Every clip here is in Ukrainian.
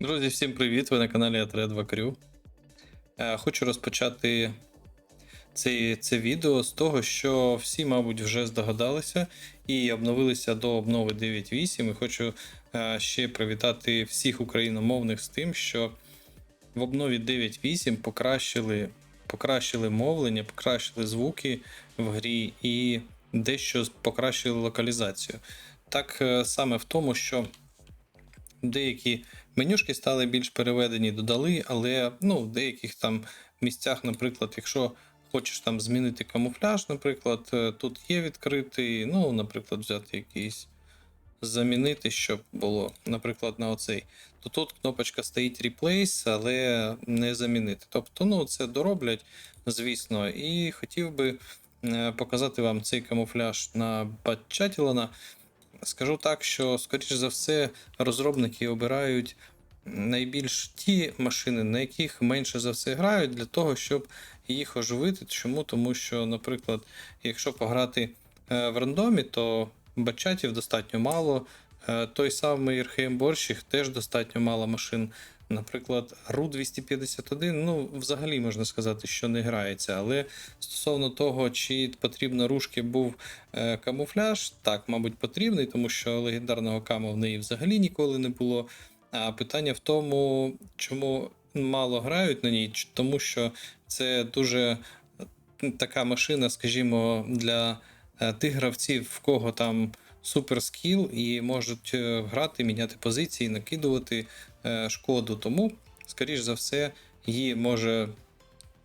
Друзі, всім привіт! Ви на каналі Атредва Крю. Е, Хочу розпочати це, це відео з того, що всі, мабуть, вже здогадалися і обновилися до обнови 9.8. І хочу е, ще привітати всіх україномовних з тим, що в обнові 9.8 покращили, покращили мовлення, покращили звуки в грі і дещо покращили локалізацію. Так е, саме в тому, що деякі менюшки стали більш переведені, додали, але ну, в деяких там місцях, наприклад, якщо хочеш там змінити камуфляж, наприклад, е, тут є відкритий, ну, наприклад, взяти якийсь замінити, щоб було, наприклад, на оцей. То тут кнопочка стоїть Replace, але не замінити. Тобто, ну, це дороблять, звісно, і хотів би е, показати вам цей камуфляж на Батчатілана. Скажу так, що, скоріш за все, розробники обирають найбільш ті машини, на яких менше за все грають, для того, щоб їх оживити. Чому? Тому що, наприклад, якщо пограти е, в рандомі, то бачатів достатньо мало. Е, Той самий Борщик теж достатньо мало машин. Наприклад, ру 251, ну, взагалі можна сказати, що не грається. Але стосовно того, чи потрібно рушки був е, камуфляж, так, мабуть, потрібний, тому що легендарного каму в неї взагалі ніколи не було. А питання в тому, чому мало грають на ній, тому що це дуже така машина, скажімо, для е, тих гравців, в кого там супер скіл, і можуть е, грати, міняти позиції, накидувати е, шкоду. Тому, скоріш за все, її може.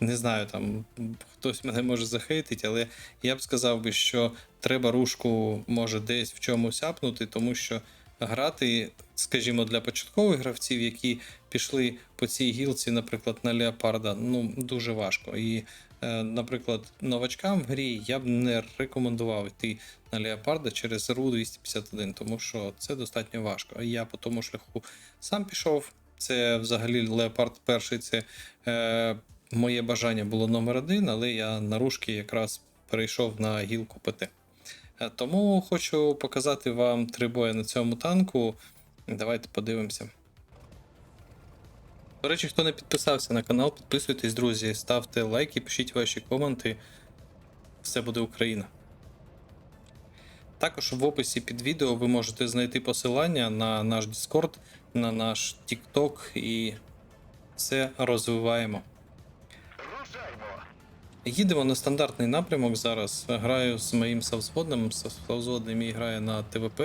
Не знаю, там хтось мене може захейтити, але я б сказав би, що треба рушку може десь в чомусь апнути, тому що грати, скажімо, для початкових гравців, які пішли по цій гілці, наприклад, на Леопарда, ну дуже важко. І, наприклад, новачкам в грі я б не рекомендував йти на Леопарда через ру 251, тому що це достатньо важко. Я по тому шляху сам пішов. Це взагалі Леопард перший, це е, моє бажання було номер один, але я на рушки якраз перейшов на гілку ПТ. Е, Тому хочу показати вам три бої на цьому танку. Давайте подивимося. До речі, хто не підписався на канал, підписуйтесь, друзі, ставте лайки, пишіть ваші коменти. Все буде Україна. Також в описі під відео ви можете знайти посилання на наш Discord, на наш TikTok і все розвиваємо. Їдемо на стандартний напрямок зараз. Граю з моїм совзводним. Совзводний мій грає на ТВП.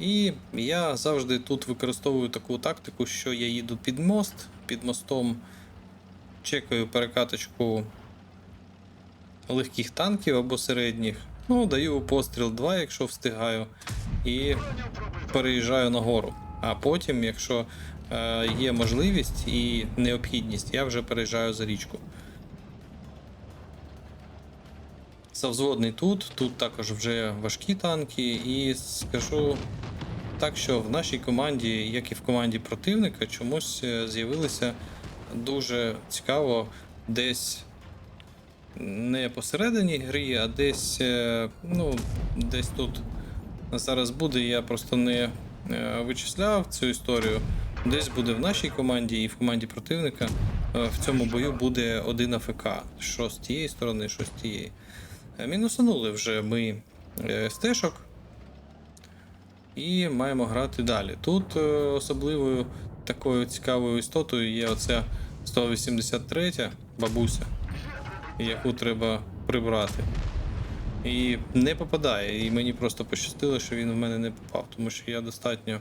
І я завжди тут використовую таку тактику, що я їду під мост, під мостом чекаю перекаточку легких танків або середніх. Ну, даю постріл 2, якщо встигаю, і переїжджаю нагору. А потім, якщо е, є можливість і необхідність, я вже переїжджаю за річку. Завзводний тут, тут також вже важкі танки, і скажу так, що в нашій команді, як і в команді противника, чомусь е, з'явилися дуже цікаво десь не посередині грі, а десь, е, ну, десь тут зараз буде. Я просто не е, вичисляв цю історію. Десь буде в нашій команді і в команді противника. В цьому бою буде один АФК. Що з тієї сторони, що з тієї. Мінусанули вже ми стежок. І маємо грати далі. Тут е, особливою такою цікавою істотою є оця 183 бабуся, яку треба прибрати. І не попадає. І мені просто пощастило, що він в мене не попав, тому що я достатньо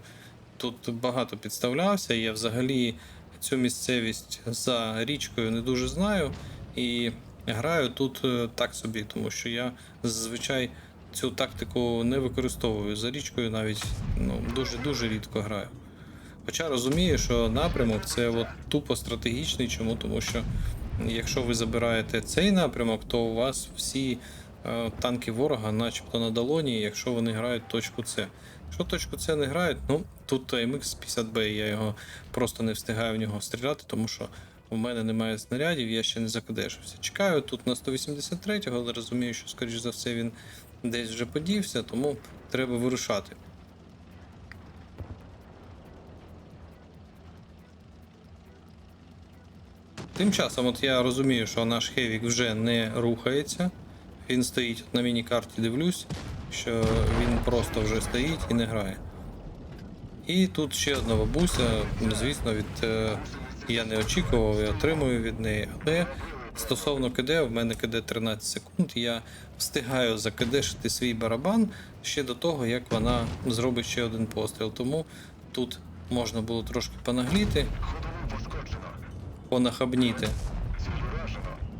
тут багато підставлявся. Я взагалі цю місцевість за річкою не дуже знаю. І граю тут е, так собі, тому що я зазвичай цю тактику не використовую. За річкою навіть ну, дуже-дуже рідко граю. Хоча розумію, що напрямок це от тупо стратегічний. Чому? Тому що якщо ви забираєте цей напрямок, то у вас всі е, танки ворога, начебто на долоні, якщо вони грають точку С. Якщо точку С не грають, ну тут MX-50B, я його просто не встигаю в нього стріляти, тому що у мене немає снарядів, я ще не закадешився. Чекаю тут на 183-го, але розумію, що, скоріш за все, він десь вже подівся, тому треба вирушати. Тим часом от я розумію, що наш Хевік вже не рухається. Він стоїть от на міні-карті, дивлюсь, що він просто вже стоїть і не грає. І тут ще одна бабуся, звісно, від е, я не очікував і отримую від неї, але стосовно КД, в мене КД 13 секунд, я встигаю закидешити свій барабан ще до того, як вона зробить ще один постріл. Тому тут можна було трошки понагліти, понахабніти.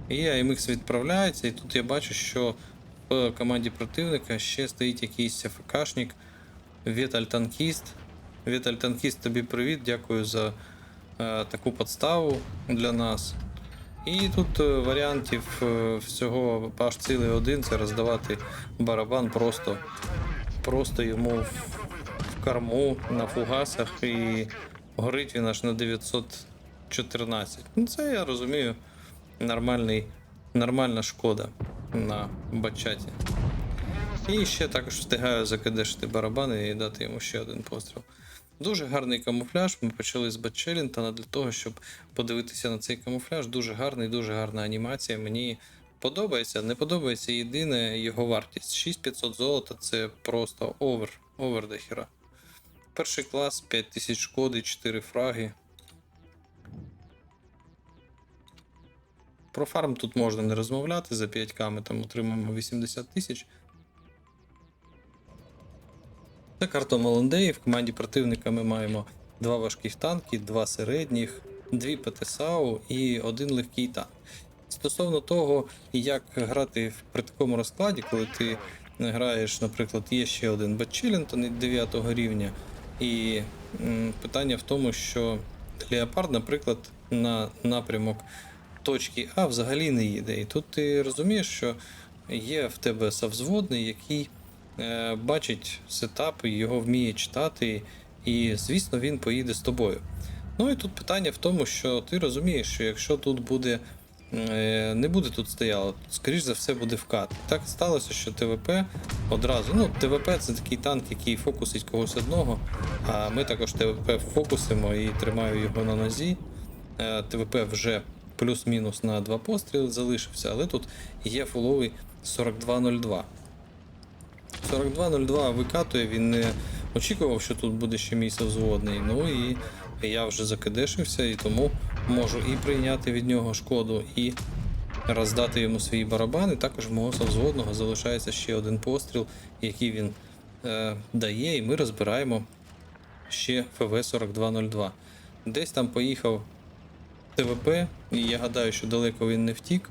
І AMX відправляється, і тут я бачу, що в команді противника ще стоїть якийсь АФКшник, Віталь Танкіст. Віталь Танкіст, тобі привіт, дякую за е, таку подставу для нас. І тут е, варіантів е, всього аж цілий один це роздавати барабан просто, просто йому в, в корму на фугасах і горить він аж на 914. Ну це я розумію нормальний, нормальна шкода на бачаті. І ще також встигаю закидешити барабани і дати йому ще один постріл. Дуже гарний камуфляж. Ми почали з Батчелінтона для того, щоб подивитися на цей камуфляж. Дуже гарний, дуже гарна анімація. Мені подобається. Не подобається єдине його вартість. 6500 золота це просто овер, овер до. Перший клас, 5000 шкоди, 4 фраги. Про фарм тут можна не розмовляти за 5к, ми там отримаємо 80 тисяч. Це карта Молондеї. В команді противника ми маємо два важких танки, два середніх, дві ПТСАУ і один легкий танк. Стосовно того, як грати при такому розкладі, коли ти граєш, наприклад, є ще один Батчелінтон 9 рівня, і м, питання в тому, що Леопард, наприклад, на напрямок точки А взагалі не їде. І тут ти розумієш, що є в тебе совзводний, який бачить сетап, його вміє читати, і, звісно, він поїде з тобою. Ну і тут питання в тому, що ти розумієш, що якщо тут буде. е, Не буде тут стояло, скоріш за все буде вкат. Так сталося, що ТВП одразу. Ну, ТВП це такий танк, який фокусить когось одного, а ми також ТВП фокусимо і тримаю його на нозі. Е, ТВП вже плюс-мінус на два постріли залишився, але тут є фуловий 4202. 4202 викатує, він не очікував, що тут буде ще мій совзводний. Ну і я вже закидешився, і тому можу і прийняти від нього шкоду, і роздати йому свій барабан. І також в мого совзводного залишається ще один постріл, який він е, дає, і ми розбираємо ще ФВ-4202. Десь там поїхав ТВП, і я гадаю, що далеко він не втік.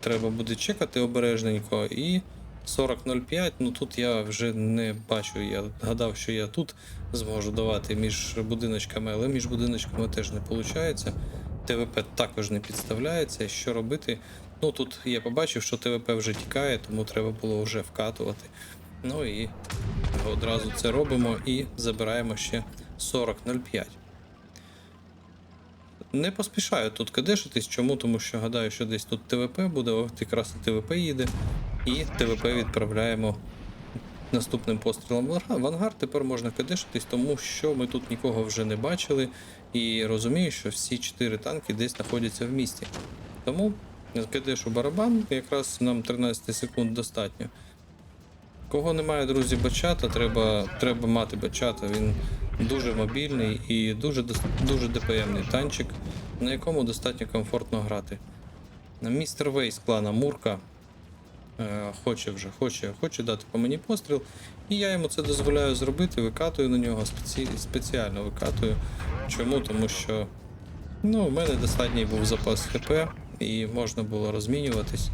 Треба буде чекати обережненько. І 40.05, ну тут я вже не бачу. Я гадав, що я тут зможу давати між будиночками, але між будиночками теж не виходить. ТВП також не підставляється. Що робити? Ну тут я побачив, що ТВП вже тікає, тому треба було вже вкатувати. Ну і одразу це робимо і забираємо ще 40.05. Не поспішаю тут кадешитись. Чому? Тому що гадаю, що десь тут ТВП буде, от якраз і ТВП їде, і ТВП відправляємо наступним пострілом в ангар. Тепер можна кадешитись, тому що ми тут нікого вже не бачили, і розумію, що всі чотири танки десь знаходяться в місті. Тому кадешу барабан, якраз нам 13 секунд достатньо. Кого немає, друзі, бачата, треба, треба мати бачата. Він дуже мобільний і дуже, дуже ДПМний танчик, на якому достатньо комфортно грати. Містер Вейс клана Мурка хоче вже, хоче, хоче дати по мені постріл, і я йому це дозволяю зробити, викатую на нього спеці... спеціально викатую. Чому? Тому що ну, у мене достатній був запас ХП і можна було розмінюватись.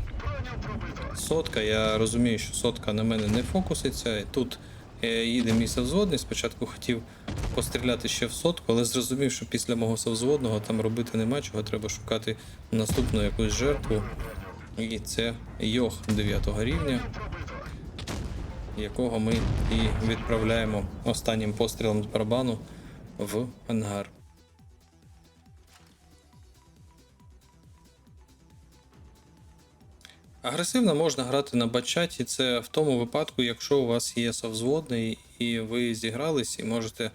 Сотка, я розумію, що сотка на мене не фокуситься. Тут е, їде мій совзводний. Спочатку хотів постріляти ще в сотку, але зрозумів, що після мого совзводного там робити нема чого, треба шукати наступну якусь жертву. І це Йох 9 рівня, якого ми і відправляємо останнім пострілом з барабану в ангар. Агресивно можна грати на бачаті. Це в тому випадку, якщо у вас є совзводний і ви зігрались і можете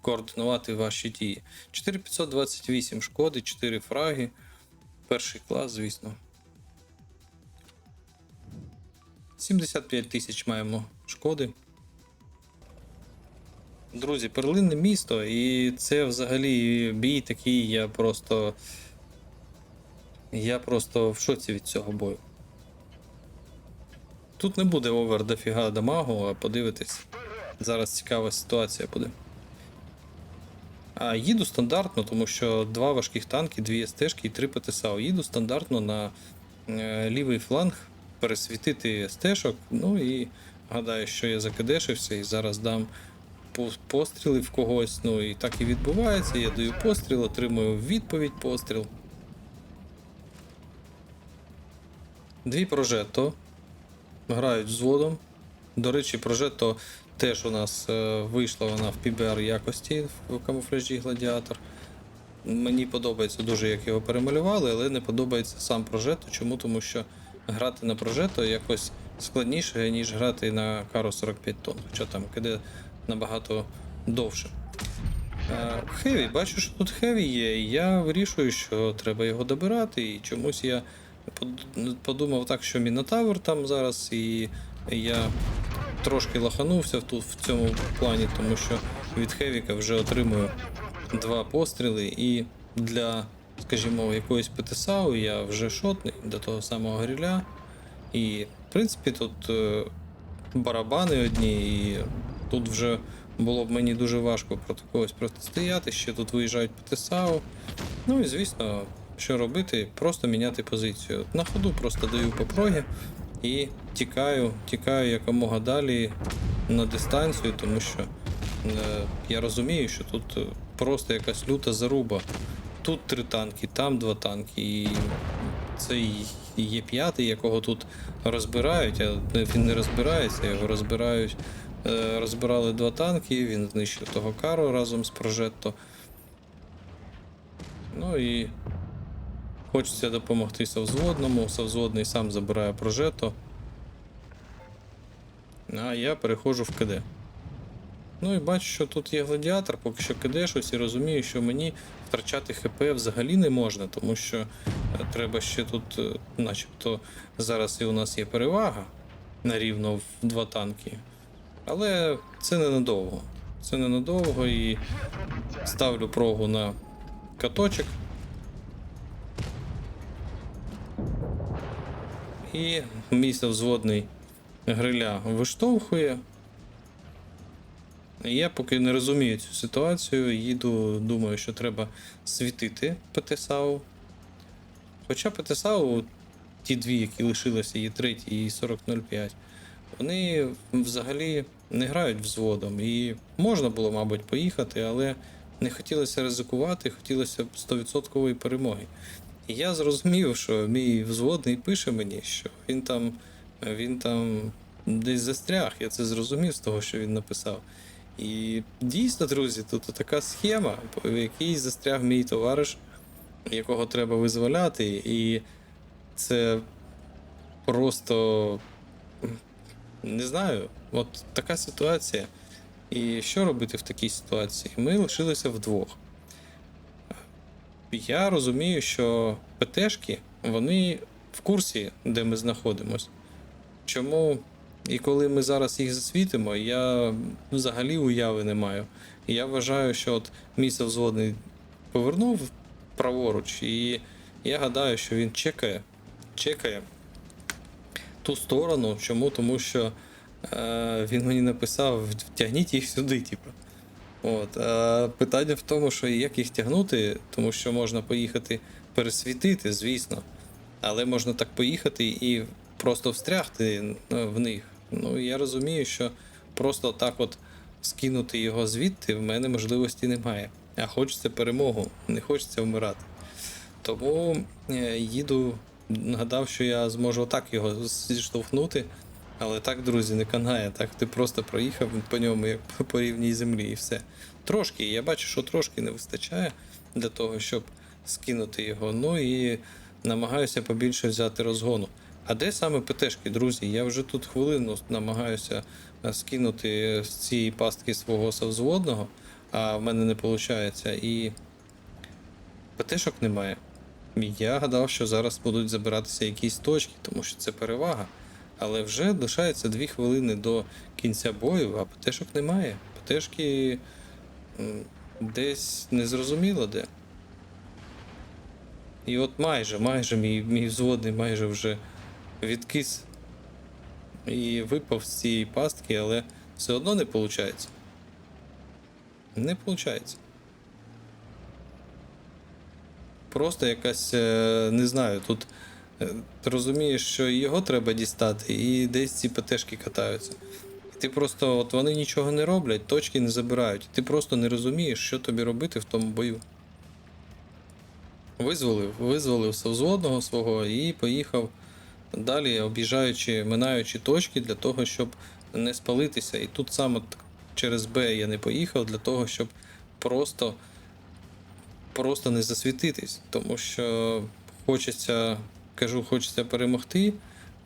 координувати ваші дії. 4528 шкоди, 4 фраги. Перший клас, звісно. 75 тисяч маємо шкоди. Друзі, перлинне місто, і це взагалі бій такий, я просто. Я просто в шоці від цього бою. Тут не буде овер дофіга дамагу, а подивитись. Зараз цікава ситуація буде. А їду стандартно, тому що два важких танки, дві СТшки і три ПТСАУ. Їду стандартно на е, лівий фланг пересвітити СТшок. Ну і гадаю, що я закидешився і зараз дам постріли в когось. Ну і так і відбувається. Я даю постріл, отримую відповідь постріл. Дві прожето. Грають взводом. До речі, прожето теж у нас е, вийшла вона в PBR якості в камуфляжі гладіатор. Мені подобається дуже, як його перемалювали, але не подобається сам прожето. Чому? Тому що грати на прожето якось складніше, ніж грати на Каро 45 тонн, хоча там киде набагато довше. Е, Хеві, бачу, що тут хеві є, і я вирішую, що треба його добирати, і чомусь я подумав так, що Мінотавр там зараз, і я трошки лаханувся тут в цьому плані, тому що від Хевіка вже отримую два постріли, і для, скажімо, якоїсь ПТСАУ я вже шотний до того самого гриля. І, в принципі, тут е, барабани одні, і тут вже було б мені дуже важко проти когось протистояти. Ще тут виїжджають ПТСАУ. Ну і звісно, що робити? Просто міняти позицію. На ходу просто даю по прогі і тікаю, тікаю якомога далі на дистанцію, тому що е, я розумію, що тут е, просто якась люта заруба. Тут три танки, там два танки, і цей є п'ятий, якого тут розбирають, а він не розбирається, його розбирають. Е, Розбирали два танки, він знищив того кару разом з прожетто. Ну і хочеться допомогти совзводному. Совзводний сам забирає прожето. А я переходжу в КД. Ну і бачу, що тут є гладіатор, поки що киде щось і розумію, що мені втрачати ХП взагалі не можна, тому що е, треба ще тут, е, начебто, зараз і у нас є перевага на рівно в два танки. Але це ненадовго. Це ненадовго і ставлю прогу на каточок. І місце взводний гриля виштовхує. Я поки не розумію цю ситуацію, їду, думаю, що треба світити ПТСАУ. Хоча ПТСАУ, ті дві, які лишилися, і третій, і 4005, вони взагалі не грають взводом. І можна було, мабуть, поїхати, але не хотілося ризикувати, хотілося б 100% перемоги. І я зрозумів, що мій взводний пише мені, що він там, він там десь застряг. Я це зрозумів з того, що він написав. І дійсно, друзі, тут така схема, в якій застряг мій товариш, якого треба визволяти, і це просто не знаю, от така ситуація. І що робити в такій ситуації? Ми лишилися вдвох. Я розумію, що ПТшки, вони в курсі, де ми знаходимось. Чому і коли ми зараз їх засвітимо, я взагалі уяви не маю. І я вважаю, що от мій взводний повернув праворуч, і я гадаю, що він чекає, чекає ту сторону. Чому? Тому що е, він мені написав: втягніть їх сюди, типу. От, а питання в тому, що як їх тягнути, тому що можна поїхати пересвітити, звісно. Але можна так поїхати і просто встрягти ну, в них. Ну, я розумію, що просто так от скинути його звідти в мене можливості немає. А хочеться перемогу, не хочеться вмирати. Тому е, їду, гадав, що я зможу отак його зіштовхнути. Але так, друзі, не канає. Так ти просто проїхав по ньому, як по рівній землі, і все. Трошки, я бачу, що трошки не вистачає для того, щоб скинути його. Ну і намагаюся побільше взяти розгону. А де саме ПТшки, друзі? Я вже тут хвилину намагаюся е, скинути з цієї пастки свого совзводного, а в мене не виходить. І ПТшок немає. Я гадав, що зараз будуть забиратися якісь точки, тому що це перевага. Але вже лишається 2 хвилини до кінця бою, а ПТшок немає. ПТшки десь незрозуміло де. І от майже, майже мій, мій взводний майже вже відкис і випав з цієї пастки, але все одно не виходить. Не виходить. Просто якась, е, не знаю, тут е, розумієш, що його треба дістати, і десь ці ПТшки катаються. І ти просто, от вони нічого не роблять, точки не забирають. Ти просто не розумієш, що тобі робити в тому бою. Визволив, визволив совзводного свого і поїхав далі, об'їжджаючи, минаючи точки для того, щоб не спалитися. І тут саме через Б я не поїхав для того, щоб просто, просто не засвітитись. Тому що хочеться, кажу, хочеться перемогти.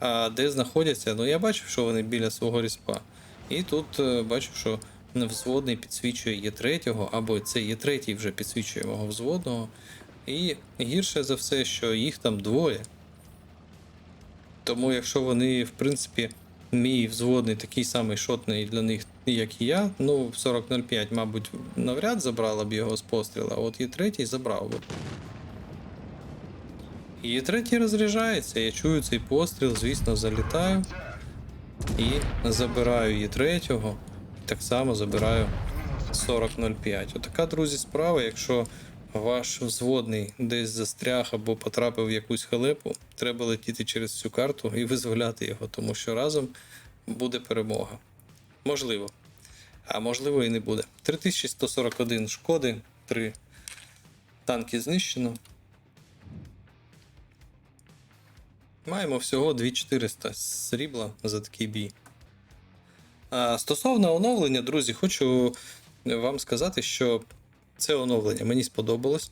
А де знаходяться? Ну я бачив, що вони біля свого ріспа. І тут е, бачу, що взводний підсвічує Є3, або це Є3 вже підсвічує мого взводного. І гірше за все, що їх там двоє. Тому якщо вони, в принципі, мій взводний такий самий шотний для них, як і я, ну, в 40.05, мабуть, навряд забрала б його з постріла, а от є третій забрав би. І третій розряджається, я чую цей постріл, звісно, залітаю і забираю її третього. І так само забираю 40.05. Отака, друзі, справа, якщо ваш взводний десь застряг або потрапив в якусь халепу, треба летіти через всю карту і визволяти його, тому що разом буде перемога. Можливо. А можливо і не буде. 3141 шкоди, 3 танки знищено. Маємо всього 2400 срібла за такий бій. А стосовно оновлення, друзі, хочу вам сказати, що це оновлення мені сподобалось.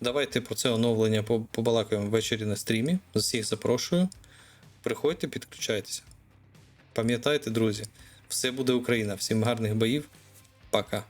Давайте про це оновлення побалакаємо ввечері на стрімі. З усіх запрошую. Приходьте, підключайтеся. Пам'ятайте, друзі, все буде Україна. Всім гарних боїв. Пока.